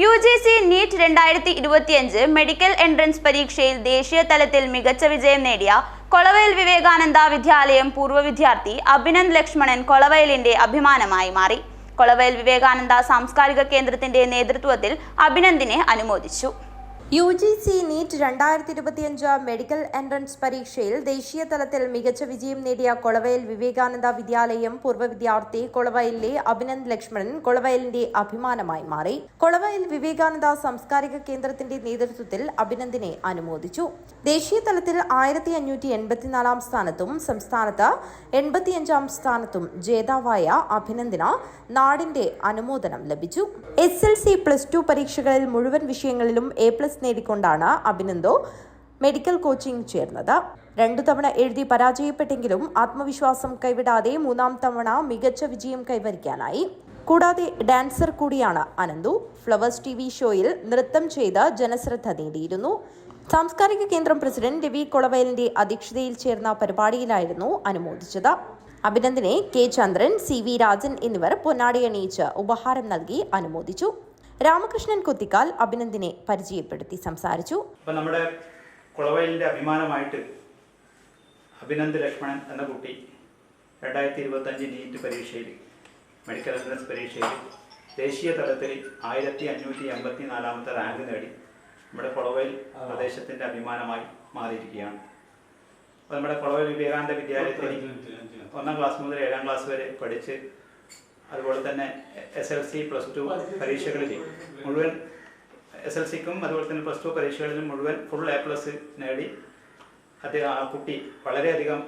U G C NEET രണ്ടായിരത്തി ഇരുപത്തിയഞ്ച് medical entrance പരീക്ഷയിൽ ദേശീയ തലത്തിൽ മികച്ച വിജയം നേടിയ കൊളവയൽ വിവേകാനന്ദ വിദ്യാലയം പൂർവ വിദ്യാർത്ഥി അഭിനന്ദ് ലക്ഷ്മണൻ കൊളവയലിന്റെ അഭിമാനമായി മാറി. കൊളവയൽ വിവേകാനന്ദ സാംസ്കാരിക കേന്ദ്രത്തിന്റെ നേതൃത്വത്തിൽ അഭിനന്ദിനെ അനുമോദിച്ചു. യു ജി സി നീറ്റ് രണ്ടായിരത്തി ഇരുപത്തിയഞ്ച് മെഡിക്കൽ എൻട്രൻസ് പരീക്ഷയിൽ ദേശീയ തലത്തിൽ മികച്ച വിജയം നേടിയ കൊളവയൽ വിവേകാനന്ദ വിദ്യാലയം പൂർവ വിദ്യാർത്ഥി കൊളവയലിലെ അഭിനന്ദ് ലക്ഷ്മണൻ കൊളവയലിന്റെ അഭിമാനമായി മാറി. കൊളവയൽ വിവേകാനന്ദ സാംസ്കാരിക കേന്ദ്രത്തിന്റെ നേതൃത്വത്തിൽ അഭിനന്ദിനെ അനുമോദിച്ചു. ദേശീയ തലത്തിൽ ആയിരത്തി അഞ്ഞൂറ്റി എൺപത്തിനാലാം സ്ഥാനത്തും സംസ്ഥാനത്ത് എൺപത്തിയഞ്ചാം സ്ഥാനത്തും ജേതാവായ അഭിനന്ദിന് നാടിന്റെ അനുമോദനം ലഭിച്ചു. S L C plus two പരീക്ഷകളിൽ മുഴുവൻ വിഷയങ്ങളിലും എ പ്ലസ് നേടിക്കൊണ്ടാണ് അഭിനന്ദോ മെഡിക്കൽ കോച്ചിംഗ് ചേർന്നത്. രണ്ടു തവണ എഴുതി പരാജയപ്പെട്ടെങ്കിലും ആത്മവിശ്വാസം കൈവിടാതെ മൂന്നാം തവണ മികച്ച വിജയം കൈവരിക്കാനായി. കൂടാതെ ഡാൻസർ കൂടിയാണ് അനന്തു. ഫ്ലവേഴ്സ് ടി വി ഷോയിൽ നൃത്തം ചെയ്ത് ജനശ്രദ്ധ നേടിയിരുന്നു. സാംസ്കാരിക കേന്ദ്രം പ്രസിഡന്റ് രവി കൊളവയലിന്റെ അധ്യക്ഷതയിൽ ചേർന്ന പരിപാടിയിലായിരുന്നു അനുമോദിച്ചത്. അഭിനന്ദനെ K Chandran C V Rajan എന്നിവർ പൊന്നാടി അണിയിച്ച് ഉപഹാരം നൽകി അനുമോദിച്ചു. രാമകൃഷ്ണൻ കുത്തിക്കാൽ അഭിനന്ദിനെ പരിചയപ്പെടുത്തി സംസാരിച്ചു. നമ്മുടെ കുളവയലിന്റെ അഭിമാനമായിട്ട് അഭിനന്ദ് ലക്ഷ്മണൻ എന്ന കുട്ടി രണ്ടായിരത്തി ഇരുപത്തഞ്ച് നീറ്റ് പരീക്ഷയിൽ മെഡിക്കൽ എൻട്രൻസ് പരീക്ഷയിൽ ദേശീയ തലത്തിൽ ആയിരത്തി അഞ്ഞൂറ്റി എൺപത്തി നാലാമത്തെ റാങ്ക് നേടി. നമ്മുടെ കുളവയൽ പ്രദേശത്തിന്റെ അഭിമാനമായി മാറിയിരിക്കുകയാണ്. അപ്പോൾ നമ്മുടെ കുളവയൽ വിവേകാനന്ദ വിദ്യാലയത്തിൽ ഒന്നാം ക്ലാസ് മുതൽ ഏഴാം ക്ലാസ് വരെ പഠിച്ച് അതുപോലെ തന്നെ S L C plus two പരീക്ഷകളിൽ മുഴുവൻ എസ് എൽ സിക്കും അതുപോലെ തന്നെ പ്ലസ് ടു പരീക്ഷകളിലും മുഴുവൻ ഫുൾ എ പ്ലസ് നേടി. അദ്ദേഹം ആ കുട്ടി വളരെയധികം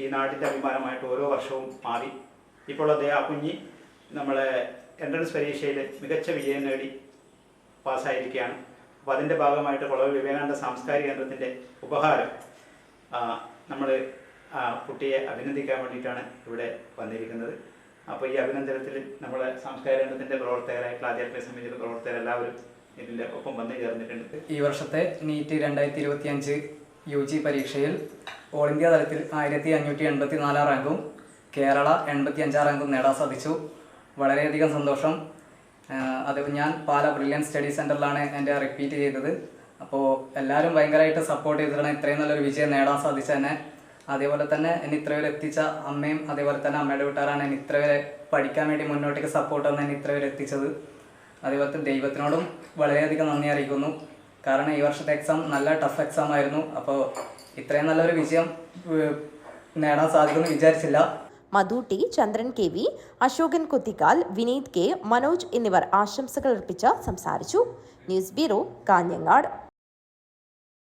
ഈ നാടിന്റെ അഭിമാനമായിട്ട് ഓരോ വർഷവും മാറി. ഇപ്പോൾ അദ്ദേഹം ആ കുഞ്ഞി നമ്മളെ എൻട്രൻസ് പരീക്ഷയിൽ മികച്ച വിജയം നേടി പാസ്സായിരിക്കുകയാണ്. അപ്പോൾ അതിന്റെ ഭാഗമായിട്ട് കുളവ് വിവേകാനന്ദ സാംസ്കാരിക കേന്ദ്രത്തിന്റെ ഉപഹാരം നമ്മൾ കുട്ടിയെ അഭിനന്ദിക്കാൻ വേണ്ടിയിട്ടാണ് ഇവിടെ വന്നിരിക്കുന്നത്. അപ്പോൾ ഈ അഭിനന്ദനത്തിൽ നമ്മുടെ സാംസ്കാരിക രംഗത്തിന്റെ പ്രവർത്തകരായിട്ടുള്ള ആധ്യാത്മിക സമിതിയുടെ പ്രവർത്തകരെല്ലാവരും ഇതിന്റെ ഒപ്പം വന്നു ചേർന്നിട്ടുണ്ട്. ഈ വർഷത്തെ നീറ്റ് രണ്ടായിരത്തി ഇരുപത്തി അഞ്ച് യു ജി പരീക്ഷയിൽ ഓൾ ഇന്ത്യ തലത്തിൽ ആയിരത്തി അഞ്ഞൂറ്റി എൺപത്തി നാലാം റാങ്കും കേരള എൺപത്തി അഞ്ചാം റാങ്കും നേടാൻ സാധിച്ചു. വളരെയധികം സന്തോഷം. അത് ഞാൻ പാല ബ്രില്യൻ സ്റ്റഡി സെന്ററിലാണ് എന്റെ റിപ്പീറ്റ് ചെയ്തത്. അപ്പോൾ എല്ലാവരും ഭയങ്കരമായിട്ട് സപ്പോർട്ട് ചെയ്തിട്ടാണ് ഇത്രയും നല്ലൊരു വിജയം നേടാൻ സാധിച്ചതന്നെ അതേപോലെ തന്നെ എന്നെ ഇത്ര വരെ എത്തിച്ച അമ്മയും അതേപോലെ തന്നെ അമ്മയുടെ വീട്ടുകാരാണ് എന്നെ ഇത്ര വരെ പഠിക്കാൻ വേണ്ടി മുന്നോട്ടേക്ക് സപ്പോർട്ട് തന്ന എന്നെ ഇത്ര വരെ എത്തിച്ചത്. അതേപോലെ ദൈവത്തിനോടും വളരെയധികം നന്ദി അറിയിക്കുന്നു. കാരണം ഈ വർഷത്തെ എക്സാം നല്ല ടഫ് എക്സാം ആയിരുന്നു. അപ്പോൾ ഇത്രയും നല്ലൊരു വിജയം നേടാൻ സാധിക്കുമെന്ന് വിചാരിച്ചില്ല. Madhu Chandran K V Ashokan Kuthikkal Vineeth K Manoj എന്നിവർ ആശംസകൾ അർപ്പിച്ച് സംസാരിച്ചു. News bureau Kanhangad.